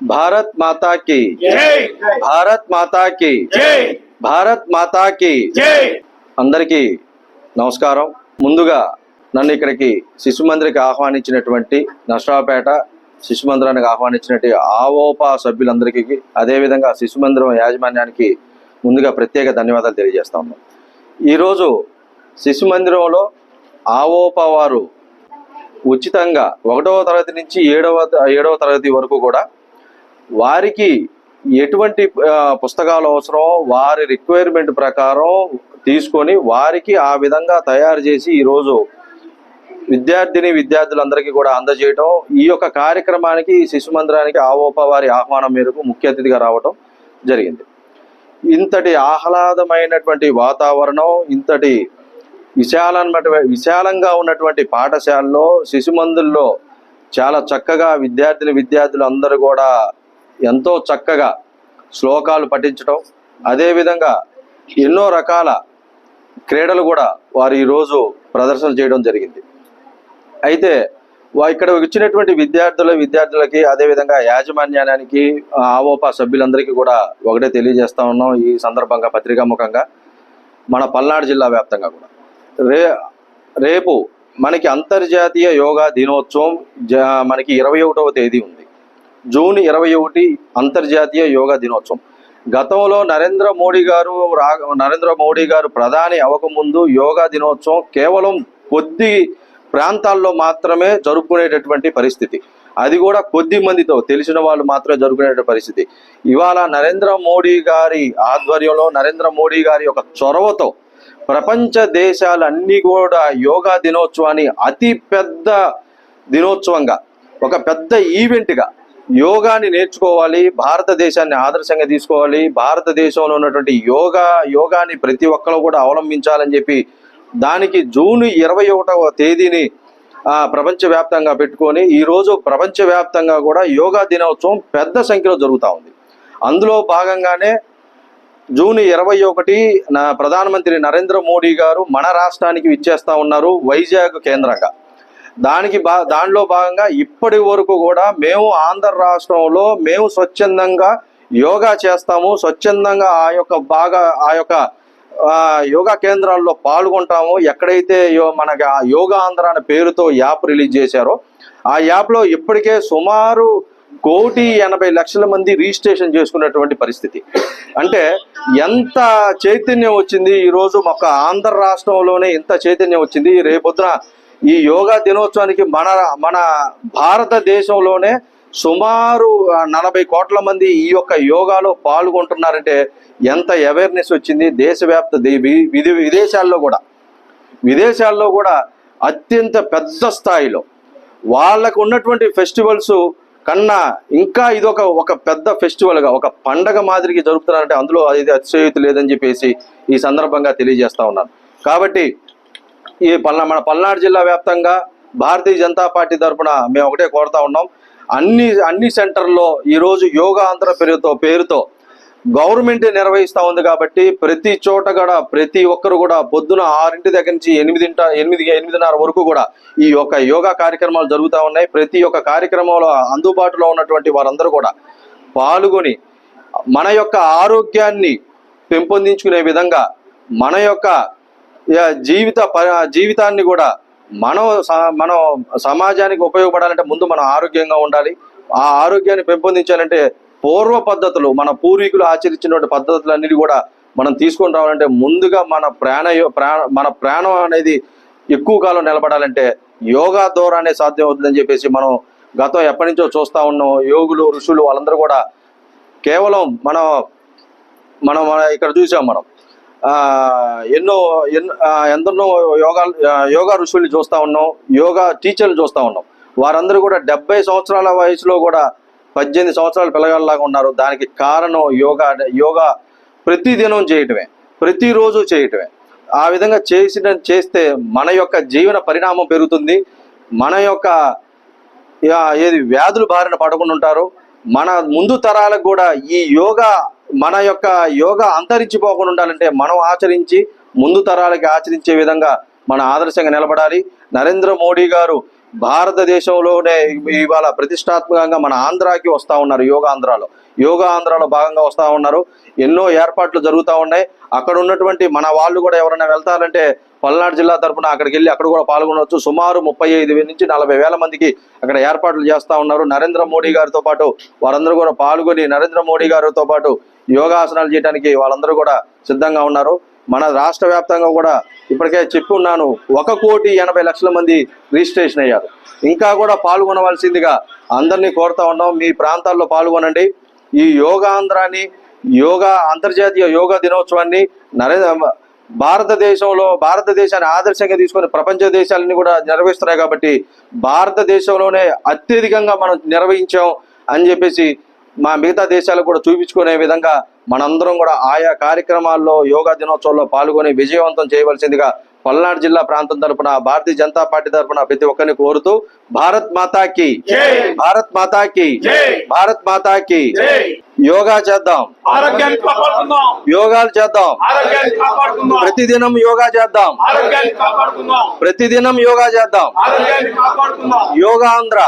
భారత్ మాతా కి జై భారత్ మాతా కి జై భారత్ మాతా కి జై అందరికీ నమస్కారం. ముందుగా నన్ను ఇక్కడికి శిశు మందిరికి ఆహ్వానించినటువంటి నష్టాపేట శిశు మందిరానికి ఆహ్వానించినటువంటి ఆవోపా సభ్యులందరికీ అదేవిధంగా శిశు మందిరం యాజమాన్యానికి ముందుగా ప్రత్యేక ధన్యవాదాలు తెలియజేస్తా ఉన్నాం. ఈరోజు శిశు మందిరంలో ఆవోపా వారు ఉచితంగా ఒకటవ తరగతి నుంచి ఏడవ ఏడవ తరగతి వరకు కూడా వారికి ఎటువంటి పుస్తకాలు అవసరమో వారి రిక్వైర్మెంట్ ప్రకారం తీసుకొని వారికి ఆ విధంగా తయారు చేసి ఈరోజు విద్యార్థిని విద్యార్థులందరికీ కూడా అందజేయటం ఈ యొక్క కార్యక్రమానికి శిశు మందిరానికి ఆవోప వారి ఆహ్వానం మేరకు ముఖ్య అతిథిగా రావటం జరిగింది. ఇంతటి ఆహ్లాదమైనటువంటి వాతావరణం ఇంతటి విశాలమైన విశాలంగా ఉన్నటువంటి పాఠశాలలో శిశు మందుల్లో చాలా చక్కగా విద్యార్థిని విద్యార్థులు అందరూ కూడా ఎంతో చక్కగా శ్లోకాలు పఠించడం అదేవిధంగా ఎన్నో రకాల క్రీడలు కూడా వారు ఈరోజు ప్రదర్శన చేయడం జరిగింది. అయితే వా ఇక్కడ వచ్చినటువంటి విద్యార్థుల విద్యార్థులకి అదేవిధంగా యాజమాన్యానికి ఆవోపా సభ్యులందరికీ కూడా ఒకటే తెలియజేస్తా ఉన్నాం ఈ సందర్భంగా పత్రికాముఖంగా మన పల్నాడు జిల్లా వ్యాప్తంగా కూడా. రే రేపు మనకి అంతర్జాతీయ యోగా దినోత్సవం జ మనకి ఇరవై ఒకటవ తేదీ ఉంది. జూన్ ఇరవై ఒకటి అంతర్జాతీయ యోగా దినోత్సవం. గతంలో నరేంద్ర మోడీ గారు రా నరేంద్ర మోడీ గారు ప్రధాని అవ్వకముందు యోగా దినోత్సవం కేవలం కొద్ది ప్రాంతాల్లో మాత్రమే జరుపుకునేటటువంటి పరిస్థితి. అది కూడా కొద్ది మందితో తెలిసిన వాళ్ళు మాత్రమే జరుపుకునే పరిస్థితి. ఇవాళ నరేంద్ర మోడీ గారి ఆధ్వర్యంలో నరేంద్ర మోడీ గారి యొక్క చొరవతో ప్రపంచ దేశాలన్నీ కూడా యోగా దినోత్సవాన్ని అతి పెద్ద దినోత్సవంగా ఒక పెద్ద ఈవెంట్గా యోగాని నేర్చుకోవాలి భారతదేశాన్ని ఆదర్శంగా తీసుకోవాలి భారతదేశంలో ఉన్నటువంటి యోగా యోగాని ప్రతి ఒక్కరు కూడా అవలంబించాలని చెప్పి దానికి జూన్ ఇరవై ఒకటవ తేదీని ప్రపంచవ్యాప్తంగా పెట్టుకొని ఈరోజు ప్రపంచవ్యాప్తంగా కూడా యోగా దినోత్సవం పెద్ద సంఖ్యలో జరుగుతూ ఉంది. అందులో భాగంగానే జూన్ ఇరవై ఒకటి నా ప్రధానమంత్రి నరేంద్ర మోడీ గారు మన రాష్ట్రానికి విచ్చేస్తా ఉన్నారు వైజాగ్ కేంద్రంగా. దానికి బా దానిలో భాగంగా ఇప్పటి వరకు కూడా మేము ఆంధ్ర రాష్ట్రంలో మేము స్వచ్ఛందంగా యోగా చేస్తాము. స్వచ్ఛందంగా ఆ యొక్క బాగా ఆ యొక్క యోగా కేంద్రాల్లో పాల్గొంటాము. ఎక్కడైతే మనకి ఆ యోగా ఆంధ్ర అనే పేరుతో యాప్ రిలీజ్ చేశారో ఆ యాప్లో ఇప్పటికే సుమారు కోటి ఎనభై లక్షల మంది రిజిస్ట్రేషన్ చేసుకున్నటువంటి పరిస్థితి. అంటే ఎంత చైతన్యం వచ్చింది? ఈరోజు రోజు ఒక ఆంధ్ర రాష్ట్రంలోనే ఇంత చైతన్యం వచ్చింది. రేపొద్దున ఈ యోగా దినోత్సవానికి మన మన భారతదేశంలోనే సుమారు నలభై కోట్ల మంది ఈ యొక్క యోగాలో పాల్గొంటున్నారంటే ఎంత అవేర్నెస్ వచ్చింది దేశవ్యాప్త దే- విదేశాల్లో కూడా. విదేశాల్లో కూడా అత్యంత పెద్ద స్థాయిలో. వాళ్ళకు ఉన్నటువంటి ఫెస్టివల్స్ కన్నా ఇంకా ఇదొక ఒక పెద్ద ఫెస్టివల్గా ఒక పండగ మాదిరికి జరుపుతున్నారంటే అందులో అది అతిశయోక్తి లేదని చెప్పేసి ఈ సందర్భంగా తెలియజేస్తా ఉన్నాను. కాబట్టి ఈ పల్నా మన పల్నాడు జిల్లా వ్యాప్తంగా భారతీయ జనతా పార్టీ తరఫున మేము ఒకటే కోరుతా ఉన్నాం. అన్ని అన్ని సెంటర్లో ఈరోజు యోగా ఆంధ్ర పేరుతో పేరుతో గవర్నమెంట్ నిర్వహిస్తూ ఉంది కాబట్టి ప్రతి చోట కూడా ప్రతి ఒక్కరు కూడా పొద్దున ఆరింటి దగ్గర నుంచి ఎనిమిదింట ఎనిమిది ఎనిమిదిన్నర వరకు కూడా ఈ యొక్క యోగా కార్యక్రమాలు జరుగుతూ ఉన్నాయి. ప్రతి ఒక్క కార్యక్రమంలో అందుబాటులో ఉన్నటువంటి వారందరూ కూడా పాల్గొని మన యొక్క ఆరోగ్యాన్ని పెంపొందించుకునే విధంగా మన యొక్క జీవిత ప- జీవితాన్ని కూడా మనం స- మనం సమాజానికి ఉపయోగపడాలంటే ముందు మనం ఆరోగ్యంగా ఉండాలి. ఆ ఆరోగ్యాన్ని పెంపొందించాలంటే పూర్వ పద్ధతులు మన పూర్వీకులు ఆచరించినటువంటి పద్ధతులన్నిటి కూడా మనం తీసుకొని రావాలంటే ముందుగా మన ప్రాణ ప్రాణ మన ప్రాణం అనేది ఎక్కువ కాలం నిలబడాలంటే యోగా ద్వారానే సాధ్యం అవుతుందని చెప్పేసి మనం గతం ఎప్పటి నుంచో చూస్తూ ఉన్నాం. యోగులు ఋషులు వాళ్ళందరూ కూడా కేవలం మనం మనం ఇక్కడ చూసాం మనం. ఎన్నో ఎన్నో యోగా యోగా ఋషుల్ని చూస్తా ఉన్నాం యోగా టీచర్లు చూస్తా ఉన్నాం. వారందరూ కూడా డెబ్బై సంవత్సరాల వయసులో కూడా పద్దెనిమిది సంవత్సరాల పిల్లగాళ్ళలాగా ఉన్నారు. దానికి కారణం యోగా యోగా ప్రతిదినం చేయటమే ప్రతిరోజు చేయటమే. ఆ విధంగా చేసిన చేస్తే మన యొక్క జీవన పరిణామం పెరుగుతుంది. మన యొక్క ఏది వ్యాధులు బారిన పడకుండా ఉంటారు. మన ముందు తరాలకు కూడా ఈ యోగా మన యొక్క యోగా అంతరించిపోకుండా ఉండాలంటే మనం ఆచరించి ముందు తరాలకి ఆచరించే విధంగా మన ఆదర్శంగా నిలబడాలి. నరేంద్ర మోడీ గారు భారతదేశంలోనే ఇవాళ ప్రతిష్టాత్మకంగా మన ఆంధ్రాకి వస్తూ ఉన్నారు యోగా ఆంధ్రాలో. యోగా ఆంధ్రాలో భాగంగా వస్తూ ఉన్నారు. ఎన్నో ఏర్పాట్లు జరుగుతూ ఉన్నాయి. అక్కడ ఉన్నటువంటి మన వాళ్ళు కూడా ఎవరైనా వెళ్తారంటే పల్నాడు జిల్లా తరపున అక్కడికి వెళ్ళి అక్కడ కూడా పాల్గొనవచ్చు. సుమారు ముప్పై ఐదు నుంచి నలభై వేల మందికి అక్కడ ఏర్పాట్లు చేస్తా ఉన్నారు. నరేంద్ర మోడీ గారితో పాటు వారందరూ కూడా పాల్గొని నరేంద్ర మోడీ గారితో పాటు యోగాసనాలు చేయడానికి వాళ్ళందరూ కూడా సిద్ధంగా ఉన్నారు. మన రాష్ట్ర వ్యాప్తంగా కూడా ఇప్పటికే చెప్పి ఉన్నాను ఒక కోటి ఎనభై లక్షల మంది రిజిస్ట్రేషన్ అయ్యారు. ఇంకా కూడా పాల్గొనవలసిందిగా అందరినీ కోరుతా ఉన్నాం. మీ ప్రాంతాల్లో పాల్గొనండి. ఈ యోగాంధ్రాన్ని యోగా అంతర్జాతీయ యోగా దినోత్సవాన్ని నరేంద్ర భారతదేశంలో భారతదేశాన్ని ఆదర్శంగా తీసుకొని ప్రపంచ దేశాలని కూడా నిర్వహిస్తున్నాయి కాబట్టి భారతదేశంలోనే అత్యధికంగా మనం నిర్వహించాం అని చెప్పేసి మా మిగతా దేశాలకు కూడా చూపించుకునే విధంగా మనందరం కూడా ఆయా కార్యక్రమాల్లో యోగా దినోత్సవంలో పాల్గొని విజయవంతం చేయవలసిందిగా పల్నాడు జిల్లా ప్రాంతం తరపున భారతీయ జనతా పార్టీ తరపున ప్రతి ఒక్కరిని కోరుతూ భారత్ మాతాకి. భారత్ మాతాకి. భారత్ మాతాకి. యోగా చేద్దాం. యోగాలు చేద్దాం. ప్రతిదినం యోగా చేద్దాం. ప్రతిదినం యోగా చేద్దాం. యోగా ఆంధ్ర